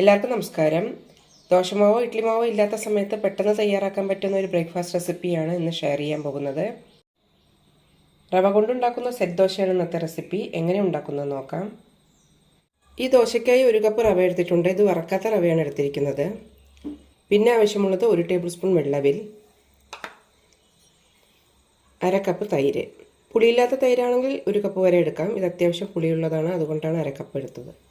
എല്ലാവർക്കും നമസ്കാരം. ദോശമാവോ ഇഡ്ലിമാവോ ഇല്ലാത്ത സമയത്ത് പെട്ടെന്ന് തയ്യാറാക്കാൻ പറ്റുന്ന ഒരു ബ്രേക്ക്ഫാസ്റ്റ് റെസിപ്പിയാണ് ഇന്ന് ഷെയർ ചെയ്യാൻ പോകുന്നത്. റവ കൊണ്ടുണ്ടാക്കുന്ന സെറ്റ് ദോശയാണ് ഇന്നത്തെ റെസിപ്പി. എങ്ങനെ ഉണ്ടാക്കുന്നത് നോക്കാം. ഈ ദോശയ്ക്കായി ഒരു കപ്പ് റവ എടുത്തിട്ടുണ്ട്. ഇത് വറക്കാത്ത റവയാണ് എടുത്തിരിക്കുന്നത്. പിന്നെ ആവശ്യമുള്ളത് ഒരു ടേബിൾ സ്പൂൺ വെള്ളവിൽ അര കപ്പ് തൈര്. പുളിയില്ലാത്ത തൈരാണെങ്കിൽ ഒരു കപ്പ് വരെ എടുക്കാം. ഇത് അത്യാവശ്യം പുളിയുള്ളതാണ്. അതുകൊണ്ടാണ് അര കപ്പ് എടുത്തത്.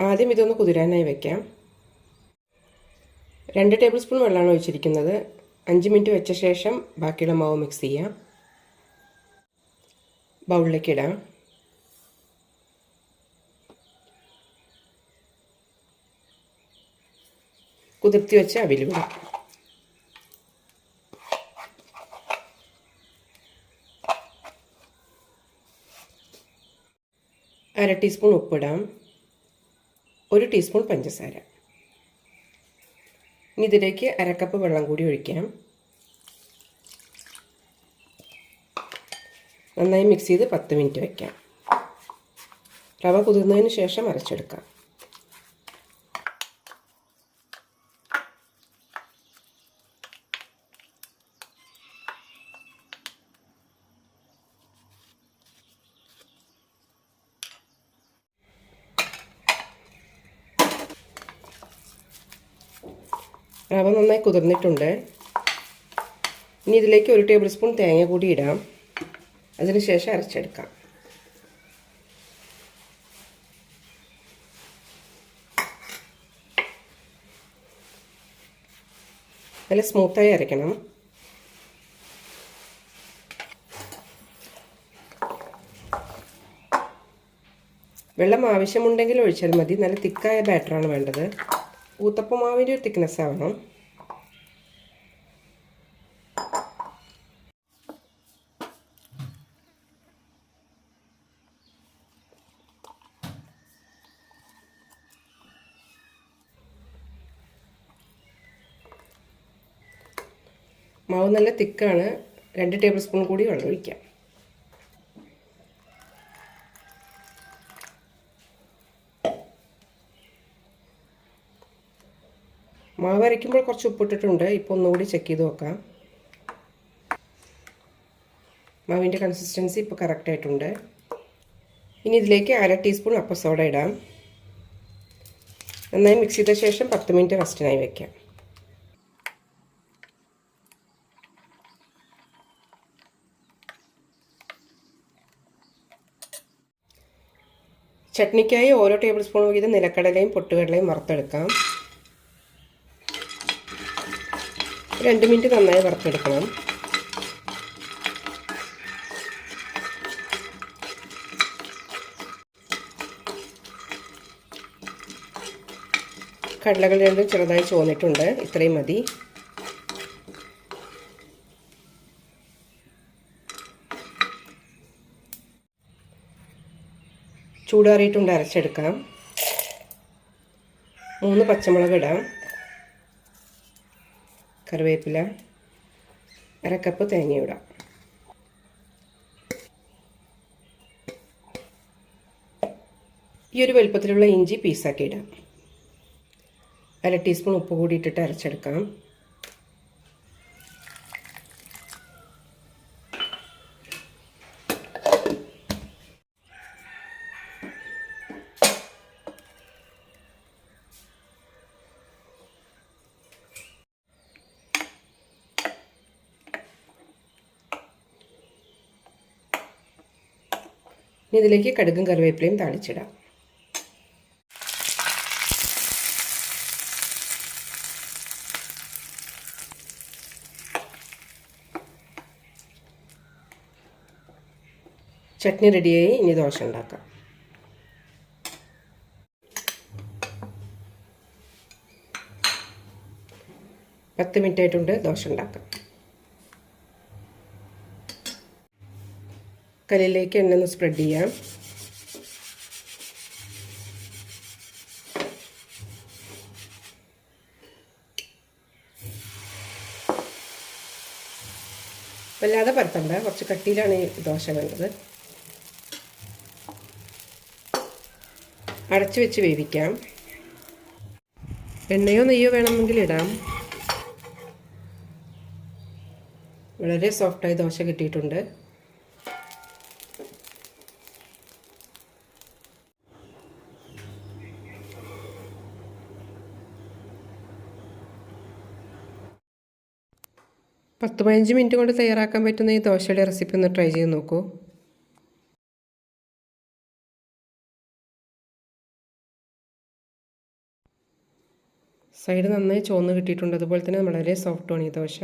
ആദ്യം ഇതൊന്ന് കുതിരാനായി വെക്കാം. രണ്ട് ടേബിൾ സ്പൂൺ വെള്ളമാണ് ഒഴിച്ചിരിക്കുന്നത്. അഞ്ച് മിനിറ്റ് വെച്ച ശേഷം ബാക്കിയുള്ള മാവ് മിക്സ് ചെയ്യാം. ബൗളിലേക്ക് ഇടാം. കുതിർത്തി വെച്ച് അവിൽ വിടാം അര ടീസ്പൂൺ ഉപ്പിടാം. ഒരു ടീസ്പൂൺ പഞ്ചസാര. ഇനി ഇതിലേക്ക് അരക്കപ്പ് വെള്ളം കൂടി ഒഴിക്കാം. നന്നായി മിക്സ് ചെയ്ത് പത്ത് മിനിറ്റ് വയ്ക്കാം റവ കുതിർന്നതിന് ശേഷം അരച്ചെടുക്കാം. റവ നന്നായി കുതിർന്നിട്ടുണ്ട്. ഇനി ഇതിലേക്ക് ഒരു ടേബിൾ സ്പൂൺ തേങ്ങ കൂടി ഇടാം. അതിനുശേഷം അരച്ചെടുക്കാം. നല്ല സ്മൂത്തായി അരയ്ക്കണം. വെള്ളം ആവശ്യമുണ്ടെങ്കിൽ ഒഴിച്ചാൽ മതി. നല്ല തിക്കായ ബാറ്ററാണ് വേണ്ടത്. ഊത്തപ്പമാവിന്റെ ഒരു തിക്നെസ് ആവണം. മാവ് നല്ല തിക്കാണ് രണ്ട് ടേബിൾ സ്പൂൺ കൂടി വെള്ളം ഒഴിക്കാം. മാവ് അരയ്ക്കുമ്പോൾ കുറച്ച് ഉപ്പിട്ടിട്ടുണ്ട്. ഇപ്പോൾ ഒന്നുകൂടി ചെക്ക് ചെയ്ത് നോക്കാം. മാവിന്റെ കൺസിസ്റ്റൻസി ഇപ്പോൾ കറക്റ്റ് ആയിട്ടുണ്ട്. ഇനി ഇതിലേക്ക് അര ടീസ്പൂൺ അപ്പ സോഡ ഇടാം. നന്നായി മിക്സ് ചെയ്ത ശേഷം പത്ത് മിനിറ്റ് റെസ്റ്റിനായി വെക്കാം. ചട്നിക്കായി ഓരോ ടേബിൾ സ്പൂൺ വീതം നിലക്കടലയും പൊട്ടുകടലയും വറുത്തെടുക്കാം. രണ്ട് മിനിറ്റ് നന്നായി വറുത്തെടുക്കണം. കടലകൾ രണ്ടും ചെറുതായി ചോന്നിട്ടുണ്ട്. ഇത്രയും മതി. ചൂടാറിയിട്ടുണ്ട്. അരച്ചെടുക്കാം. മൂന്ന് പച്ചമുളക് ഇടാം. കറിവേപ്പില അര കപ്പ് തേങ്ങ ഇടാം ഈ ഒരു വലുപ്പത്തിലുള്ള ഇഞ്ചി പീസാക്കി ഇടാം അര ടീസ്പൂൺ ഉപ്പ് കൂടി ഇട്ടിട്ട് അരച്ചെടുക്കാം. ഇനി ഇതിലേക്ക് കടുകും കറിവേപ്പിലയും താളിച്ചിടാം. ചട്നി റെഡിയായി ഇനി ദോശ ഉണ്ടാക്കാം. പത്ത് മിനിറ്റ് ആയിട്ടുണ്ട് ദോശ ഉണ്ടാക്കാം കല്ലിലേക്ക് എണ്ണ ഒന്ന് സ്പ്രെഡ് ചെയ്യാം. വല്ലാതെ പരത്തണ്ട. കുറച്ച് കട്ടിയിലാണ് ഈ ദോശ വേണ്ടത്. അടച്ചു വെച്ച് വേവിക്കാം. എണ്ണയോ നെയ്യോ വേണമെങ്കിൽ ഇടാം. വളരെ സോഫ്റ്റായി ദോശ കിട്ടിയിട്ടുണ്ട്. പത്ത് പതിനഞ്ച് മിനിറ്റ് കൊണ്ട് തയ്യാറാക്കാൻ പറ്റുന്ന ഈ ദോശയുടെ റെസിപ്പി ഒന്ന് ട്രൈ ചെയ്ത് നോക്കൂ. സൈഡ് നന്നായി ചോന്ന് കിട്ടിയിട്ടുണ്ട്. അതുപോലെ തന്നെ വളരെ സോഫ്റ്റാണ് ഈ ദോശ.